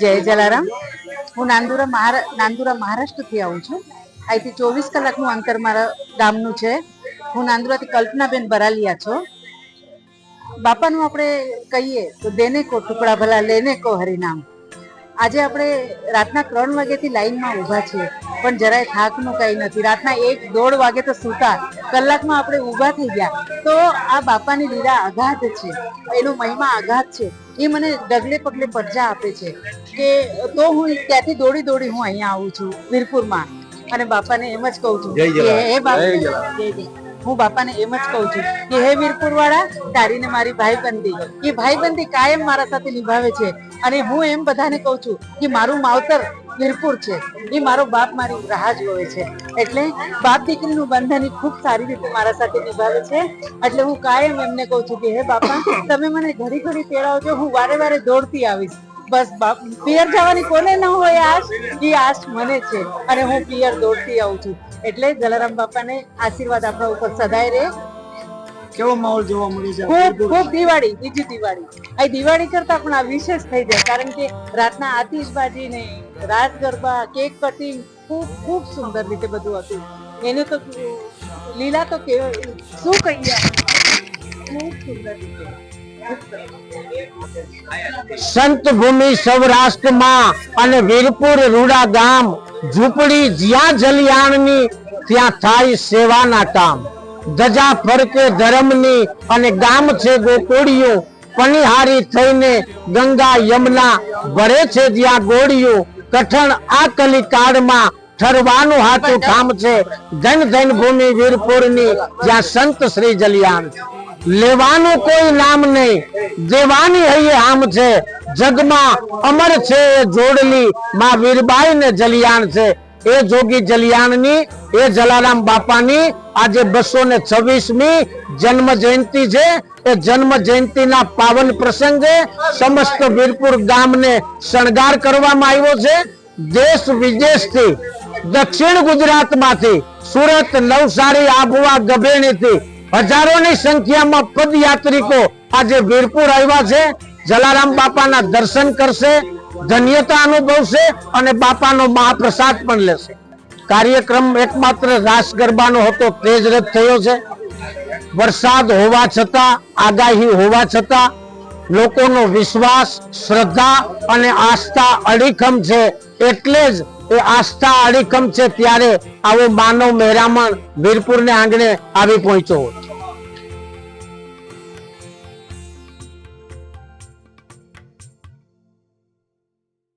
જય જલારામ. હું નાંદુરા મહારા, નાંદુરા મહારાષ્ટ્રથી આવું છું. અહીંથી ચોવીસ કલાકનું અંતર મારા ગામનું છે. હું નાંદુરાથી કલ્પનાબેન બરાલિયા છું. બાપાનું આપણે કહીએ તો દેને કો ટુકડા ભલા, લેને કો હરિનામ. આજે આપણે રાતના ત્રણ વાગ્યાથી લાઈનમાં ઊભા છીએ પણ જરાય થાકનું કંઈ નથી. રાતના એક દોઢ વાગે તો સૂતા કલાકમાં આપણે ઊભા થઈ ગયા. તો આ બાપાની લીલા આઘાત છે એનો મહિમા આઘાત છે એ મને ડગલે પગલે પડજા આપે છે કે તો હું ત્યાંથી દોડી દોડી હું અહીંયા આવું છું વીરપુરમાં. અને બાપાને એમ જ કહું છું જય કે હે બાપા જય જય. હું બાપાને એમ જ કહું છું કે, હે વીરપુર વાળા તારીને મારી ભાઈબંધી. એ ભાઈબંધી કાયમ મારા સાથે નિભાવે છે. અને હું એમ બધાને કહું છું કે, મારું માવતર વીરપુર છે. એ મારો બાપ મારી રાહ જોવે છે. એટલે બાપ દીકરીનું બંધન ખૂબ સારી રીતે મારા સાથે નિભાવે છે. એટલે હું કાયમ એમને કહું છું કે, હે બાપા, તમે મને ઘડી ઘડી તેડાવજો. હું વારે વારે દોડતી આવીશ. બસ બાપ પિયર જવાની કોને ન હોય આશ એ આશ મને છે. અને હું પિયર દોડતી આવું છું. એટલે જલારામ બાપાને આશીર્વાદ આપણા ઉપર સદાય રહે. કેવો માહોલ જોવા મળ્યો છે? ખૂબ ખૂબ દિવાળી બીજી દિવાળી. આ દિવાળી કરતા પણ આ વિશેષ થઈ જાય કારણ કે રાતના આતિશબાજી ને રાત ગરબા કેક કટિંગ ખૂબ ખૂબ સુંદર રીતે બધું હતું. એને તો લીલા તો કે શું કહીએ સંત ભૂમિ સૌરાષ્ટ્રમાં અને વીરપુર રૂડા ગામ ઝૂંપડી જ્યાં જલિયાણની, ત્યાં થાય સેવાના કામ. ધજા ફરકે ધર્મની અને ગામ છે ગોકોડિયું, પનિહારી થઈને ગંગા યમુના ભરે છે જ્યાં ગોળીઓ કઠણ આ કલિકાળમાં ઠરવાનું હાથું કામ છે. જન જન ભૂમિ વીરપુરની જ્યાં સંત શ્રી જલિયાન. લેવાનું કોઈ નામ નહીં. દેવાની હૈયે આમ છે. જગમાં અમર છે એ જોડલી માં વીરબાઈ ને જલિયાન છે. એ જોગી જલિયાણની એ જલારામ બાપાની આજે બસો ને છવ્વીસમી જન્મ જયંતિ છે. એ જન્મ જયંતિના પાવન પ્રસંગે સમસ્ત વીરપુર ગામને શણગાર કરવામાં આવ્યો છે. દેશ વિદેશથી દક્ષિણ ગુજરાતમાંથી સુરત, નવસારી આબુવા ગભેણીથી હજારોની સંખ્યામાં પદયાત્રિકો આજે વીરપુર આવ્યા છે. જલારામ બાપાના દર્શન કરશે, ધન્યતા અનુભવશે અને બાપાનો મહાપ્રસાદ પણ લેશે. કાર્યક્રમ એકમાત્ર રાસ ગરબાનો હતો, તેજ રદ થયો છે. વરસાદ હોવા છતાં, આગાહી હોવા છતાં લોકોનો વિશ્વાસ, શ્રદ્ધા અને આસ્થા અડીખમ છે. એટલે જ એ આસ્થા અડીખમ છે ત્યારે આવો માનવ મહેરામણ વીરપુરને આંગણે આવી પહોંચ્યો.